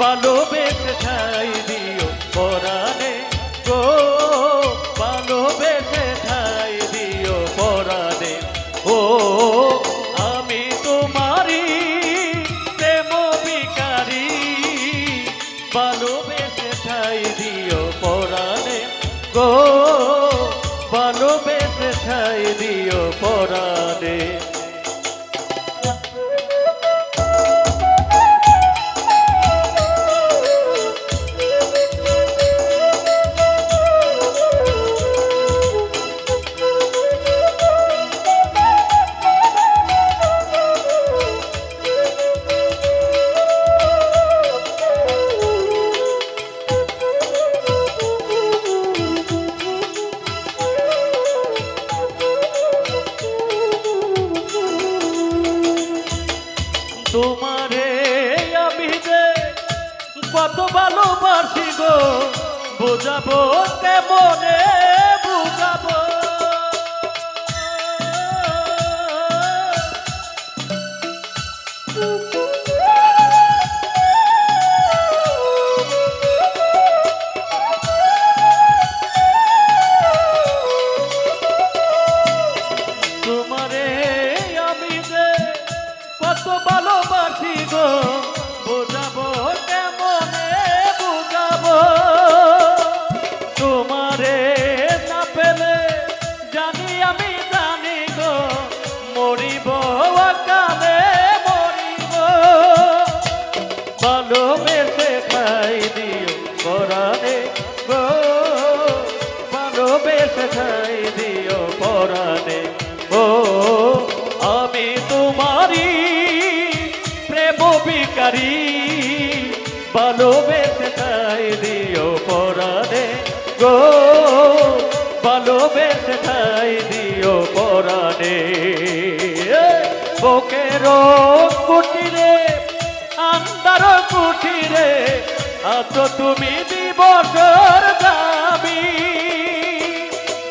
ভালোবেসে ঠাই দিও পরাণে। গো ভালোবেসে ঠাই দিও পরাণে। ও, আমি তোমারি প্রেম বিকারি ভালোবেসে ঠাই দিও পরাণে। গো ভালোবেসে ঠাই দিও পরাণে। তোমারে আমি যে কত ভালোবাসি গো বোঝাবো কেমনে? কত ভালোবাসি গো, বোঝাবো কেমনে বুঝাবো? তোমারে না পেলে জানি আমি জানি গো, মরিব কালে মরিব। ভালোবেসে খাই দিও পরাণে গো, ভালোবেসে খাই দিও পরাণে ও আমি তোমারি বিকারি ভালোবেসে খাই দিও পরাণে গো ভালোবেসে খাই দিও পরাণে বুকের কুটিরে আন্দার কুঠিরে আছো তুমি দিবসর দাবি।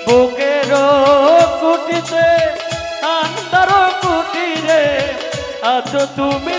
বুকের কুটিতে আন্দার কুঠিরে আছো তুমি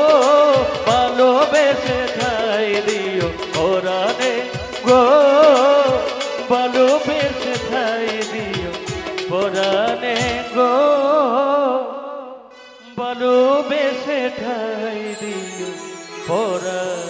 ভালোবেসে ঠাই দিও পরাণে গো। ভালোবেসে ঠাই দিও পরাণে